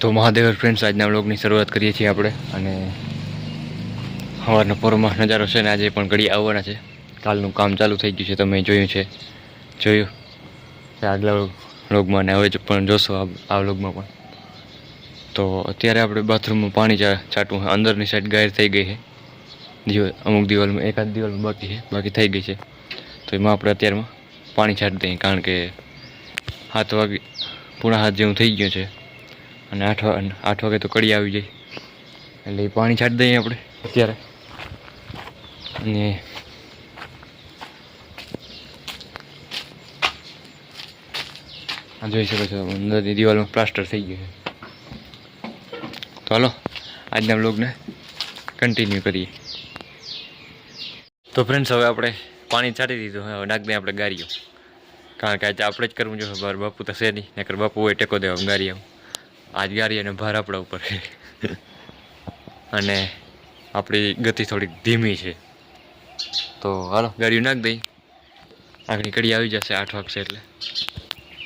તો મહાદેવ ફ્રેન્ડ્સ, આજના વ્લોગની શરૂઆત કરીએ છીએ આપણે અને સવારનો પોરમાં નજારો છે ને આજે પણ ઘડી આવવાના છે. કાલનું કામ ચાલુ થઈ ગયું છે, તમે જોયું છે. જોયું? આગલા વ્લોગમાં ને હવે પણ જોશો આ- વ્લોગમાં પણ. તો અત્યારે આપણે બાથરૂમમાં પાણી છાંટવું અંદરની સાઈડ ગાયર થઈ ગઈ છે. દિવાલ અમુક દિવાલમાં એકાદ દિવાલમાં બાકી છે. બાકી થઈ ગઈ છે. તો એમાં આપણે અત્યારમાં પાણી છાંટી દઈએ, કારણ કે હાથ વાગે પૂણા હાથ જેવું થઈ ગયું છે. અને આઠ આઠ વાગે તો કડી આવી જાય. એટલે પાણી છાંટી દઈએ આપણે અત્યારે. અને જોઈ શકો છો, અંદરની દિવાલમાં પ્લાસ્ટર થઈ ગયું છે. તો હાલો, આજના બ્લોગને કન્ટિન્યુ કરીએ. તો ફ્રેન્ડ્સ હવે આપણે પાણી છાંટી દીધું, હવે નાખ આપણે ગારીઓ કારણ કે આજે આપણે જ કરવું જોઈએ, બાર બાપુ તો છે નહીં, નકર બાપુ હોય ટેકો દેવા ગારીઓ આજ ગારી અને ભાર આપણા ઉપર અને આપણી ગતિ થોડીક ધીમી છે. તો હાલો, ગાડીઓ નાખ દઈ. આગળ કડી આવી જશે આઠ વાગશે એટલે.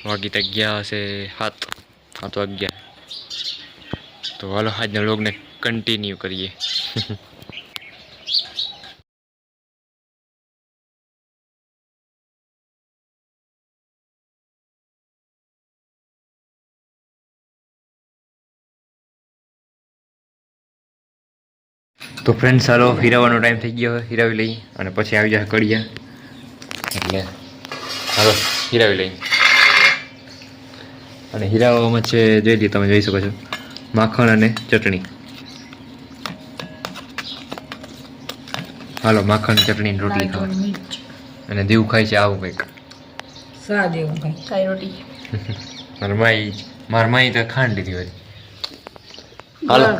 વાગી તો ગયા હશે સાત. સાત વાગ્યા. તો હાલો, આજના લોગને કન્ટિન્યુ કરીએ. તો ફ્રેન્ડ સારો હીરાવાનો ટાઈમ થઈ ગયો હોય હીરાવી લઈ અને પછી આવી જાય કડિયા એટલે હાલો હીરાવી લઈ અને હીરાવામાં છે જોઈ લઈએ તમે જોઈ શકો છો માખણ અને ચટણી. હાલો માખણ ચટણી રોટલી ખાવા અને દેવું ખાય છે આવું કંઈક. સાદ એવું કઈ કાઈ રોટી. મારા માઈ મારા માઈ તો ખાંડ લીધી હોય. હાલો.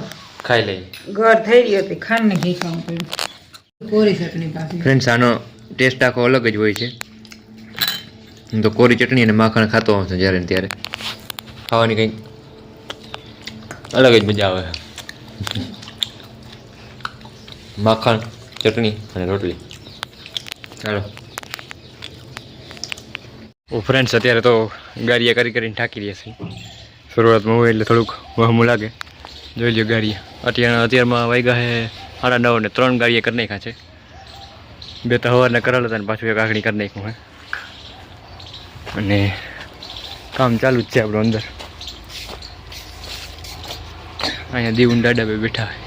ખાઈ લઈએ. ઘર થઈ રહ્યો હતી ખાંડ ને ઘી ખાવું પડ્યું. કોરી ચટણી પાસે ફ્રેન્ડ્સ આનો ટેસ્ટ આખો અલગ જ હોય છે. હું તો કોરી ચટણી અને માખણ ખાતો હોઉં છું જ્યારે ને ત્યારે. ખાવાની કંઈક અલગ જ મજા આવે. માખણ ચટણી અને રોટલી. ચાલો. ઓ ફ્રેન્ડ્સ અત્યારે તો ગારિયા કરી કરીને ઠાકી રહ્યા છીએ. શરૂઆતમાં હોય એટલે થોડુંક વહમું લાગે. જોઈ લ્યો ગાડી અત્યારે અત્યારમાં વાગ્યા છે સાડા નવ ને ત્રણ ગાડીએ કરી નાખ્યા છે. બે તો હવારના કરેલા હતા ને પાછું એક આખડી કરી નાખ્યું હે. અને કામ ચાલુ જ છે આપણું અંદર. અહીંયા દીવું દાડા બે બેઠા હોય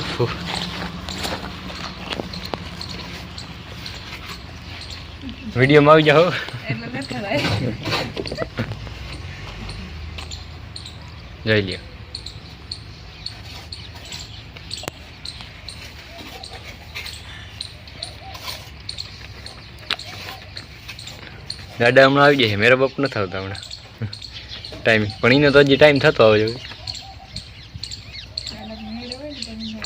ઓહો. વિડીયોમાં આવી જાઓ. જઈ લ્યો. દાદા હમણાં આવી જાય મેરા બાપ નથી આવતા હમણાં. ટાઈમ પણ એને તો હજી ટાઈમ થતો આવે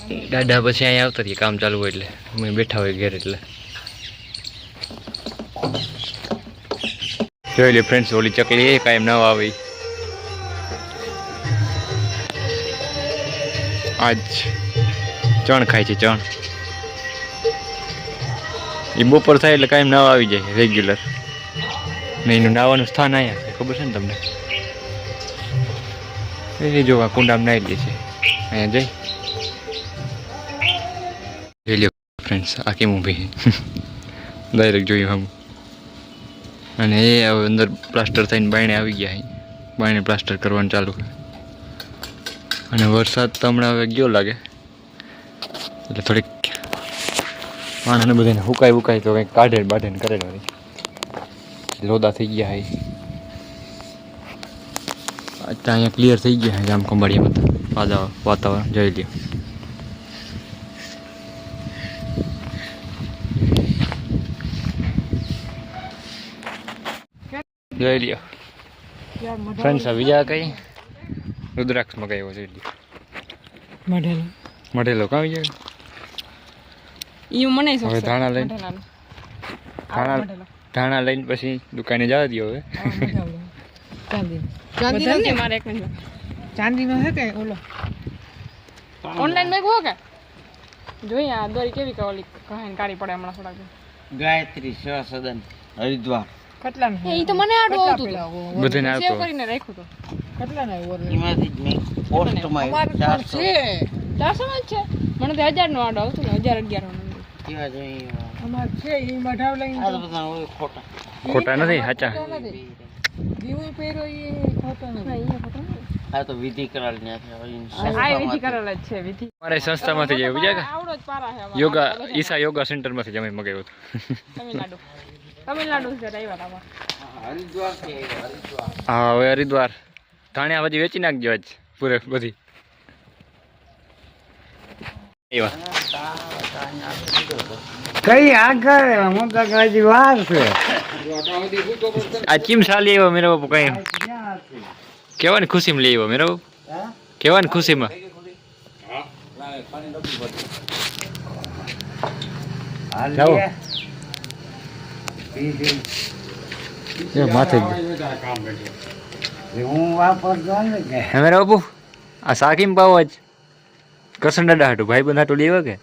છે દાદા પછી અહીંયા આવતા રહીએ. કામ ચાલુ હોય એટલે. અમે બેઠા હોય ઘેર એટલે. જોઈ લે ફ્રેન્ડ્સ ઓલી ચકલી એ કાંઈ ન આવી આજ ચણ ખાય છે, ચણ. એ બપોર થાય એટલે કાંઈ નવા આવી જાય રેગ્યુલર ને એનું નાવાનું સ્થાન અહીંયા છે, ખબર છે ને તમને? એ જો આ કુંડામાં નાહી લે છે. અહીંયા જઈ. જોઈ ફ્રેન્ડ્સ આખી મૂવી ડાયરેક્ટ જોયું હમ. અને એ હવે અંદર પ્લાસ્ટર થઈને બાયણે આવી ગયા બાયણે પ્લાસ્ટર કરવાનું ચાલુ અને વરસાદ તો હમણાં હવે ગયો લાગે. એટલે થોડીક પાણાને બધાને હુકાય હુકાય તો કંઈક કાઢે બાઢે કરે વળી લોદા થઈ ગયા છે. અત્યારે અહીંયા ક્લિયર થઈ ગયા જામ ખંભાળિયા બધા. વાતાવરણ જોઈ લ્યો જોઈ લ્યો. ફ્રેન્ડ્સ આ બીજા કઈ? રુદ્રાક્ષ મગાવ્યો જોઈ લ્યો. મઢેલો. મઢેલો કાં બીજા ઈ મને હવે ધાણા લઈને. ધાણા ધાણા લઈને પછી દુકાને જવા દો હવે. ચાંદી ચાંદી મારે એક મિનિટ. ચાંદીમાં છે કે ઓલો? ઓનલાઈન કે? જોઈએ આ દોરી કેવી કે ઓલી કહાની કાઢી પડે હમણાં થોડાક. ગાયત્રી સેવા સદન હરિદ્વાર. કેટલા એ તો મને આડું આવતું હતું. બધાને સેવ કરીને રાખ્યું હતું કેટલા ના ઓર એમાંથી જ મેં પોસ્ટમાં અમારે પણ છે. ચારસો નો જ છે. મને તો હજાર નો આડો આવતું ને હજાર અગિયાર નો કેવા જોઈએ અમારે છે એ મઢાવ લઈને આ બધા હોય ખોટા. ખોટા નથી સાચા. દીવું પહેરો એ ખોટો નથી. આ તો વિધિ કરાવી આ વિધિ કરેલ જ છે વિધિ. અમારે સંસ્થામાંથી જાય બીજા આવડો જ પારા છે યોગા ઈશા યોગા સેન્ટરમાંથી જમી મગાવ્યો હતું. તમિલનાડુ તમિલનાડુ છે આવ્યા હરિદ્વાર હા હવે હરિદ્વાર. ધાણ્યા પછી વેચી નાખજો આજ પૂરે બધી. કઈ આગળ? હું તો હજી વાર છે. આ ચીમ સાલી આવ્યો મેરા બાપુ કઈ કેવાની ખુશીમાં લઈ આવ્યો મેરા બાપુ? કેવાની ખુશીમાં. એ માથે. હું વાપરતો ને કે? હવે બાપુ આ સાકીમ પાવ જ કસન દાદા હાટું ભાઈ બંધ હાટું લેવા કે?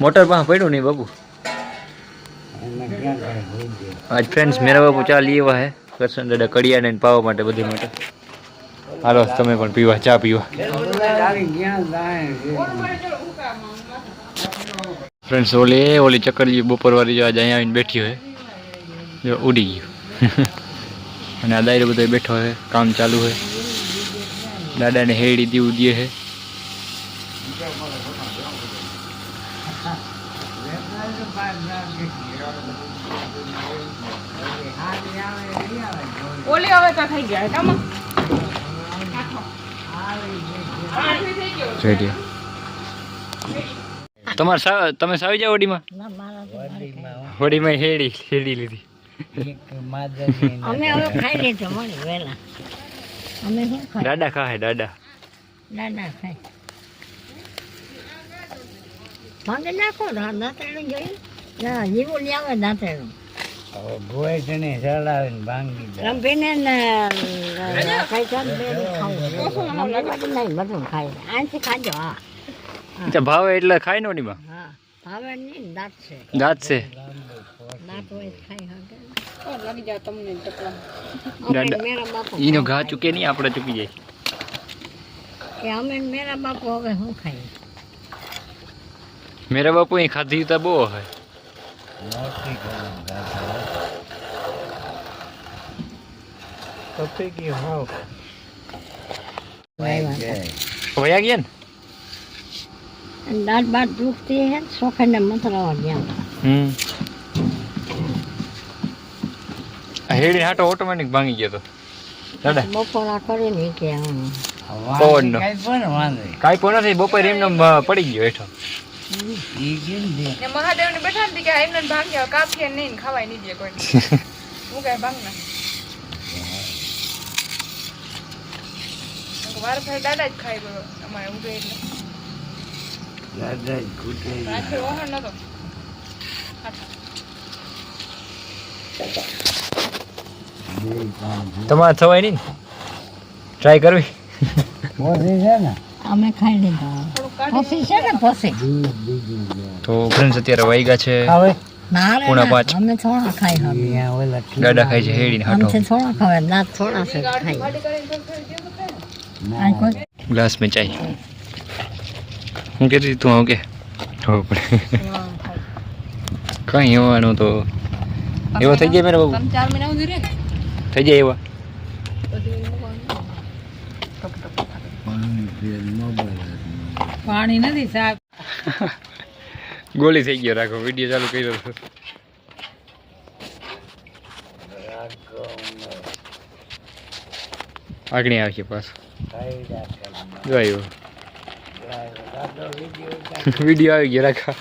મોટર પાસે પડ્યું નહીં બાપુ. આજ ફ્રેન્ડ્સ મેરા બાપુ ચા લઈ આવ્યા હે. કરશન દાદા કડિયાને પાવા માટે બધી માટે. હાલો, તમે પણ પીવા, ચા પીવા? ફ્રેન્ડ્સ ઓલી ઓલી ચક્કરજી બપોરવાળી જો આજે અહીંયા આવીને બેઠી હોય. જો ઉડી ગયું. અને આ દાયરો બધો બેઠો હોય, કામ ચાલુ હોય. દાદાને હેડી દીવું દે છે ઓલી હવે તો થઈ ગયા કામાં તમારે તમે સાવી જાઓ ઓડીમાં ઓડીમાં હેડી હેડી લીધી. એક અમે હવે ખાઈ લીધું મળી વહેલા. અમે શું ખાઈ દાદા ખાય દાદા. દાદા ખાય. ભાંગે નાખો ત્રણ જોયું ના જીવું લઈ આવે દાંતેડું હવે ગોય જણે ચડાવીને ભાંગી દે રંભીને ને ખાઈ ચાલ બે ખાવું અમે બધું નહીં બધું ખાઈ આનથી ખાજો હા અચ્છા ભાવે એટલે ખાય ને ઓડીમાં હા ભાવે નહીં ને દાંત છે દાંત છે દાંત હોય તો ખાઈ શકે કોણ લાગી જાય તમને ચકલા અમે દાદા. મેરા બાપુ એનો ઘા ચૂકે નહીં આપણે ચૂકી જાય કે અમે મેરા બાપુ હવે શું ખાઈએ મેરા બાપુ અહીં ખાધી તો બહુ હોય કપી ગઈ હોવ વયા ગયા ને દાંત બાદ દુખતી હે સોખાને મથરાવા ગયા હમ આ હેડી હાટો ઓટોમેટિક ભાંગી ગયો તો. દાદા. બપોરા કરીને કે હું પવનનો. કાંઈ પણ વાંધો નહીં. પણ નથી બપોરે એમને પડી ગયો હેઠો? ને મહાદેવ ને બેઠા ને કે એમને ભાંગ ગયા કાપીએ નહીં ખવાય નહીં દે કોઈ હું કઈ ભાંગ ના વાર ફેર દાદા જ ખાઈ ગયો અમારે ઊંઘે એટલે. દાદા જ રાત્રે નતો. છે. તમારે થવાય નહીં ટ્રાય કરવી? ઓછી છે ને? અમે ખાઈ લીધા. તો ફ્રેન્ડ્સ અત્યારે વાગ્યા છે. હવે પોણા ના, પાંચ. હવે દાદા ખાય છે હેડીને હાટો. આમથી થોડા ખાવે દાંત થોડા છે ખાઈ. આ કોઈ? ગ્લાસ મેં ચાય હું કહેતી હતી તું આવું કે? ખબર પડે. કઈ એવાનું તો. એવો થઈ જાય મેરા બાબુ? ત્રણ ચાર મહિના સુધી રે થઈ જાય એવા? પાણી નથી શાક ગોળી થઈ ગયો રાખો, વીડિયો ચાલુ કર્યો આગળ આવશે પાછું. ખાઈ રાખે. જો આવ્યો દાદો વીડિયો આવી ગયો, રાખા.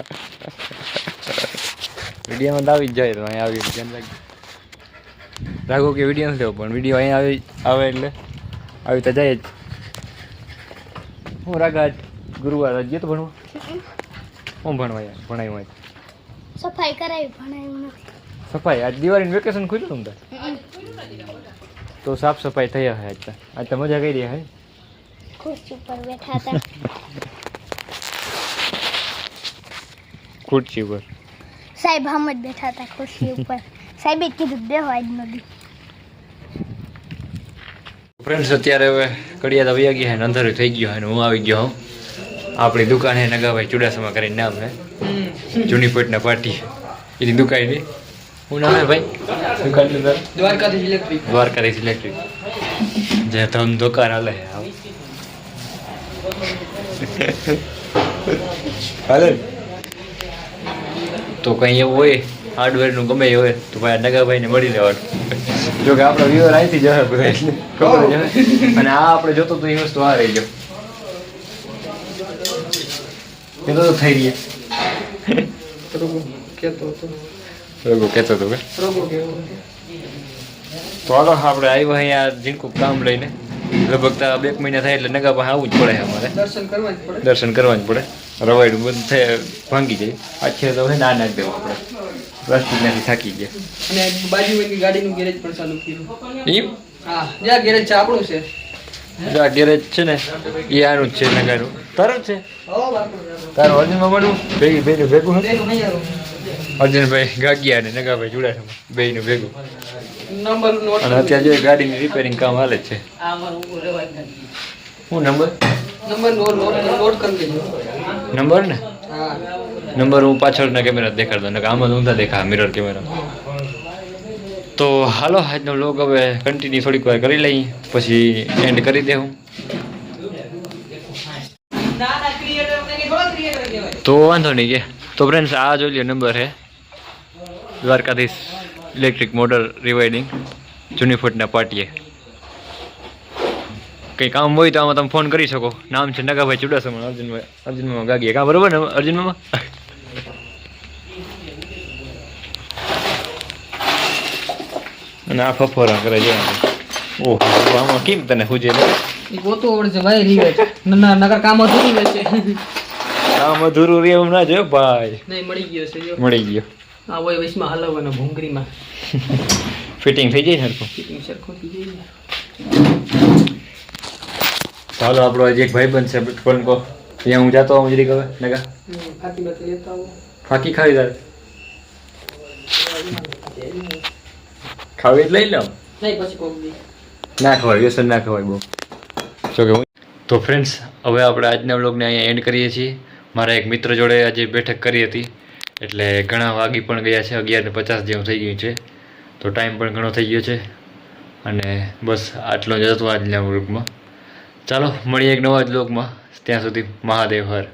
વિડીયોમાં તો આવી જ જાય તો અહીંયા આવી ધ્યાન રાખજો. રાખો કે વીડિયો નથી લેવો પણ વીડિયો અહીંયા આવી આવે એટલે આવી તો જાય જ. હું આજ ગુરુવાર આજે તો ભણવા. હું ભણવા યાર ભણાવ્યું હોય સફાઈ કરાવી પણ એવું નથી. સફાઈ આજ દિવાળીનું વેકેશન ખુલ્યું તમને તો સાફ સફાઈ થઈ હશે આજ આજ તો મજા કરી હે ખુરશી ઉપર બેઠા હતા. ખુરશી ઉપર. સાહેબ હમ જ બેઠા હતા ખુરશી ઉપર. સાહેબે જ કીધું દેવો આજ નથી ફ્રેન્ડ્સ અત્યારે હવે કડિયા તો વયા ગયા હે ને અંધારું થઈ ગયું હોય ને હું આવી ગયો હું આપણી દુકાન હે નગાભાઈ ચુડાસમા કરીને નામ હે. જૂની પેટના પાર્ટી એની દુકાનની હું નામ હે ભાઈ? દુકાનનું નામ? દ્વારકાથી ઇલેક્ટ્રિક. દ્વારકાધીશ ઇલેક્ટ્રિક. જે ધમ દુકાન હાલે હે હાલે. તો કંઈ એવું હોય હાર્ડવેરનું ગમે એ હોય તો ભાઈ આ નગાભાઈને મળી લેવાનું. જો કે આપણો વ્યૂઅર અહીંથી જશે બધા. ખબર. અને આ આપણે જોતો તો એ વસ્તુ આ રહી ગયો. એ તો થઈ રહી રોગો કહેતો હતો કે તો હાલો આપણે આવ્યા અહીંયા જીનકું કામ લઈને લગભગ તો બે મહિના થાય એટલે નગા પાસે આવવું જ પડે અમારે દર્શન કરવા જ પડે દર્શન કરવા જ પડે રવાયડું બધું થાય ભાંગી જાય આખે તો ના નાખ દેવું આપણે પ્લાસ્ટિક નાખી થાકી ગયા અને બાજુ ગાડીનું ગેરેજ પણ ચાલુ કર્યું એમ હા જ્યાં ગેરેજ છે આપણું છે જો આ ગેરેજ છે ને એ આનું જ છે નગાનું તારું છે? તારું અર્જુનમાં મળવું ભેગી ભેગું ભેગું હે? અર્જુનભાઈ ગાગિયા ને નગાભાઈ જોડાશે બેયનું ભેગું. નંબર નોટ અને અત્યારે જો ગાડીની રિપેરિંગ કામ હાલે છે. શું નંબર? નંબર નંબર ને? નંબર હું પાછળના કેમેરા દેખાડતો આમાં ઊંધા દેખા મિરર કેમેરા તો હાલો આજનો લોગ હવે કન્ટિન્યુ થોડીક વાર કરી લઈ પછી એન્ડ કરી દેવું. તો વાંધો નહીં કે. તો ફ્રેન્ડ્સ આ જોઈ લ્યો નંબર છે. દ્વારકાધીશ ઇલેક્ટ્રિક મોટર રિવાઇડિંગ જૂની ફૂટના પાટીએ. કંઈ કામ હોય તો આમાં તમે ફોન કરી શકો. નામ છે નગાભાઈ ચુડાસમા અર્જુનભાઈ અર્જુનમાં ગાગીએ. કાં બરોબર ને અર્જુન અને આ ફફોરા કરે છે. ઓહો આમાં કેમ તને હુજે ને ગોતો છે ભાઈ રિવેટ ના નગર કામ અધૂરું રહેશે કામ અધૂરું રહે એમ ના જોયો ભાઈ. નહીં મળી ગયો છે જો. મળી ગયો. આ હોય વૈશમાં હલાવવાનો ભૂંગરીમાં ફિટિંગ થઈ જાય સરખું ફિટિંગ સરખું થઈ જાય ચાલો આપણો આજે એક ભાઈ બનશે ફોન કો ત્યાં હું જાતો હું જરી કવે નગા. ફાકી ખાવી તારે. ખાવી? લઈ લો. ના ખવાય વ્યસન ના ખવાય બહુ. જો કે તો ફ્રેન્ડ્સ હવે આપણે આજના વ્લોગને અહીંયા એન્ડ કરીએ છીએ. મારા એક મિત્ર જોડે આજે બેઠક કરી હતી. એટલે ઘણા વાગી પણ ગયા છે અગિયાર ને પચાસ જેવું થઈ ગયું છે. તો ટાઈમ પણ ઘણો થઈ ગયો છે. અને બસ આટલો જ હતો આજના વ્લોગમાં ચાલો મળીએ એક નવા જ વ્લોગમાં ત્યાં સુધી મહાદેવ હર.